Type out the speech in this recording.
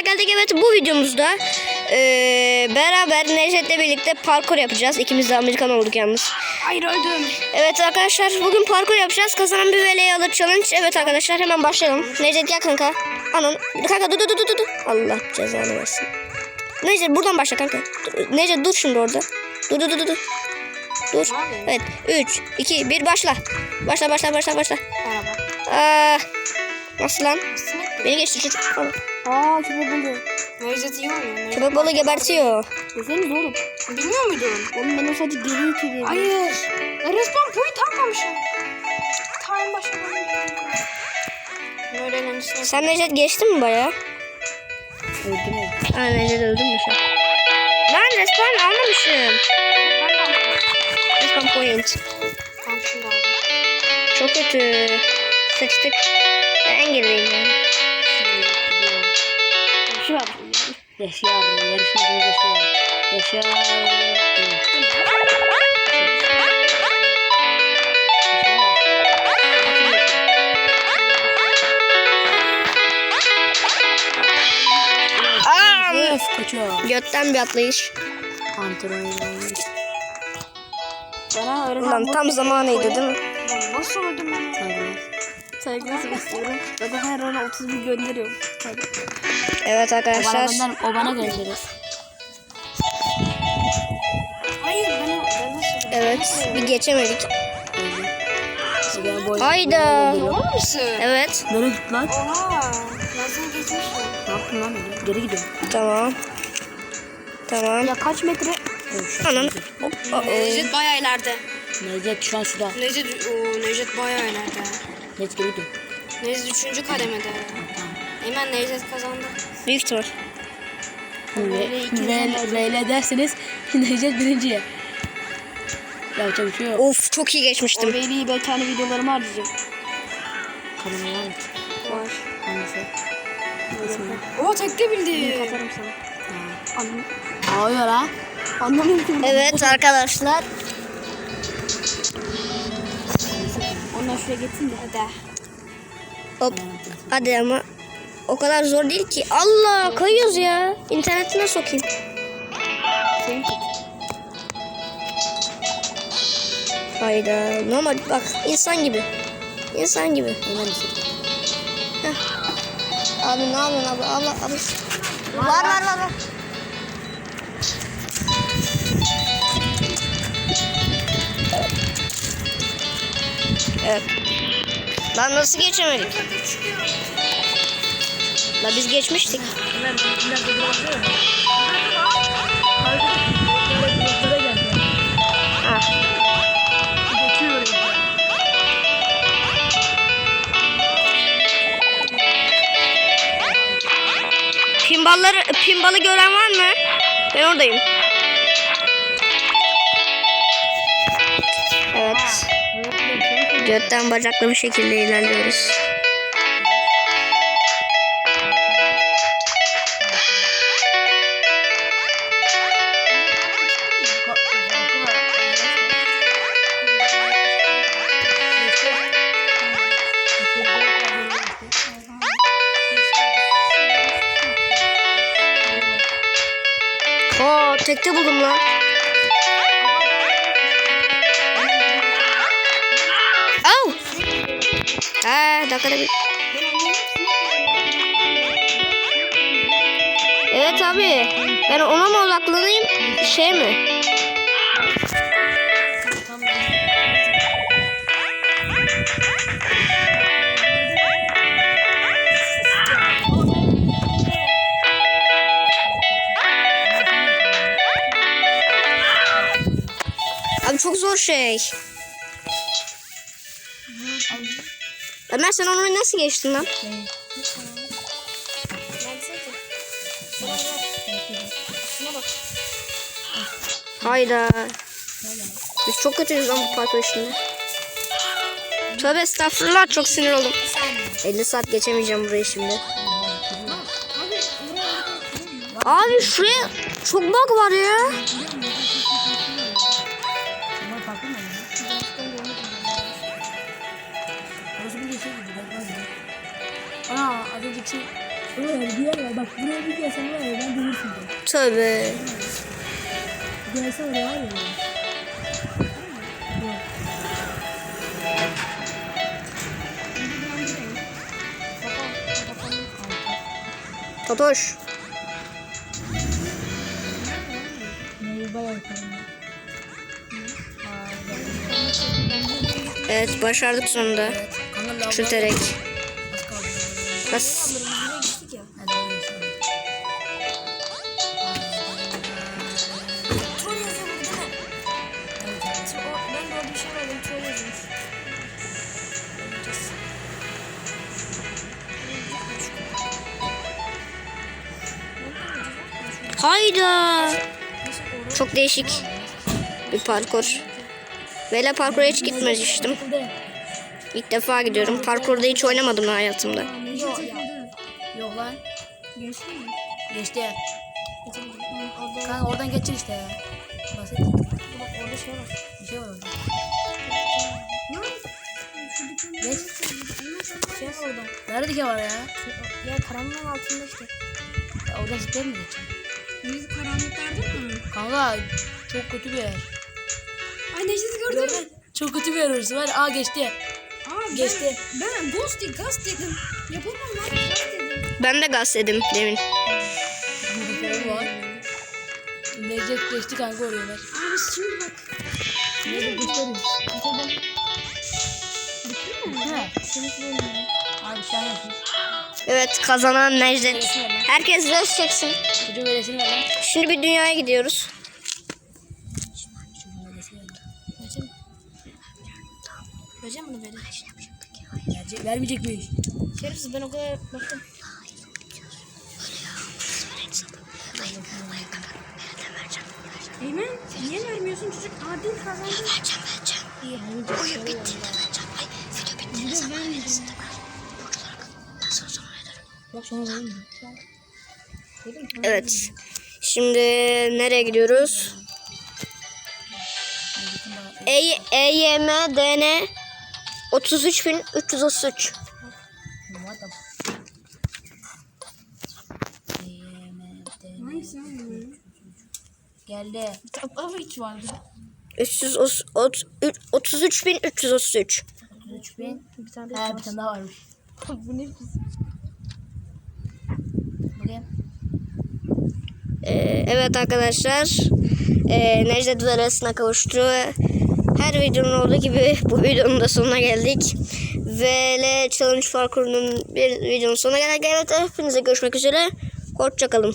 arkadaşlar geldik evet bu videomuzda eee, beraber Necdet'le birlikte parkur yapacağız. İkimiz de Amerikan olduk yalnız. Hayır öldüm. Evet arkadaşlar bugün parkur yapacağız. Kazanan bir veleyi alır challenge. Evet arkadaşlar hemen başlayalım. Necdet gel kanka. Anan kanka dur dur dur dur dur. Allah cezanı versin. Necdet buradan başla kanka. Necdet dur şimdi orada. Dur dur dur dur. Dur. Evet 3 2 1 başla. Başla başla başla başla. Merhaba. Aa, nasıl lan? Beni geçti çocuk. Aa köpek balığı. Necdet iyi oynuyor. Köpek balığı gebertiyor. Deseniz oğlum. Bilmiyor muydun? Oğlum ben sadece geri itiriyorum. Hayır. E, respawn point atmamışım. Time eğlenceli. Sen Necdet geçtin mi baya? Öldüm öldüm. Ha Necdet öldün mü sen? Ben respawn almamışım. Ben de aldım. Respawn point. Tam şimdi aldım. Çok kötü. Sıçtık. Ben en gerideyim yani. Yaşar, yarışmacımız yaşar. Yaşar. Öf kaçıyor. Götten bir atlayış. Antrenör olmuş. Bana öyle Ulan tam zamanıydı değil mi? Nasıl öldüm ben? Saygılar. Saygısız istiyorum. Ve de her ana 31 gönderiyorum. Hadi. Evet O bana arkadaşlar. o bana gönderir. Hayır ben, ben nasıl? Evet. Bir geçemedik. Hayda. Var mısın? Evet. Nereye git lan? Oha. Yazın geçmiştim. Ne yaptın lan? Geri gidiyorum. Tamam. Tamam. Ya kaç metre? Anam. Necdet bayağı ileride. Necdet şu an suda. Necdet, o Necdet bayağı ileride. Necdet geri gidiyorum. Necdet üçüncü kademede. Hemen Necdet kazandı. Büyük ihtimal. Reyle derseniz Necdet birinciye. Yapacak bir şey yok. Of çok iyi geçmiştim. Veli'yi ben kendi videolarıma harcayacağım. Kanalına var mı? Var. Hangisi? Oo tekte bildi. Katarım sana. Tamam. Hayır ha. Anlamıyorum. Evet arkadaşlar. Ondan şuraya geçsin de. Hadi. Hop. Hadi ama o kadar zor değil ki. Allah kayıyoruz ya. İnternetine sokayım. Hayda. Normal bak insan gibi. İnsan gibi. Abi ne yapıyorsun abi? Allah abi. Var var var var. Evet. Lan nasıl geçemedik? La biz geçmiştik. Ah. Pinbalları, pinbalı gören var mı? Ben oradayım. Evet. Götten bacaklı bir şekilde ilerliyoruz. Oo, tekte buldum lan. Au. Ha, dakikada bir. Evet abi. Ben ona mı odaklanayım? Şey mi? Zor şey. Ömer sen onu nasıl geçtin lan? Hayda. Biz çok kötüyüz lan bu parkur işinde. Tövbe estağfurullah çok sinir oldum. 50 saat geçemeyeceğim burayı şimdi. Abi şuraya çok bug var ya. Az önceki Buraya bir yer var bak buraya bir Tövbe. Gelse oraya var ya. Totoş. Evet başardık sonunda. Az kaldı. Bas. Hayda. Çok değişik bir parkur. Böyle parkura hiç gitmemiştim. İlk defa gidiyorum. Parkurda hiç oynamadım hayatımda. Yok ya. Yok lan. Geçti mi? Geçti. Kanka oradan geçecek işte ya. Basit. bak orada şey var. Bir şey var orada. Ne? Geç. Şey var orada. Nerede ki var ya? Ya karanlığın altında işte. ya oradan zıplayıp mı geçeceğim? Biz karanlıklarda mı? Kanka çok kötü bir yer. Ay Necdet'i gördün mü? Çok kötü bir yer orası var. Aa geçti. Geçti. Ben, ben ghost değil, ghost dedim. Yapamam lan, ghost dedim. Ben de gaz dedim demin. Motoru var. Necdet geçti kanka oraya ver. Abi şimdi bak. Necdet gösteririz. Bitti mi? Söyleyeyim. Abi sen yapmış. Evet kazanan Necdet. Herkes res çeksin. Şimdi bir dünyaya gidiyoruz. Vereceğim. Bunu vereceğim. Verecek, vermeyecekmiş. Şerefsiz ben o kadar baktım. Eymen niye vermiyorsun çocuk adil kazandı. Vereceğim vereceğim. İyi. Oyun bitti. Bak sonra verir mi? Evet. Şimdi nereye gidiyoruz? E EYM DN 33333. What the f- Hangisi Geldi. Ama hiç vardı. 333.333. 3000. Bir tane Ha bir tane daha varmış. Bu ne? Bakayım. Ee, evet arkadaşlar. Ee, Necdet Veres'ine kavuştu. Her videonun olduğu gibi bu videonun da sonuna geldik. VL Challenge Parkur'un bir videonun sonuna geldik. Evet hepinize görüşmek üzere. Hoşçakalın.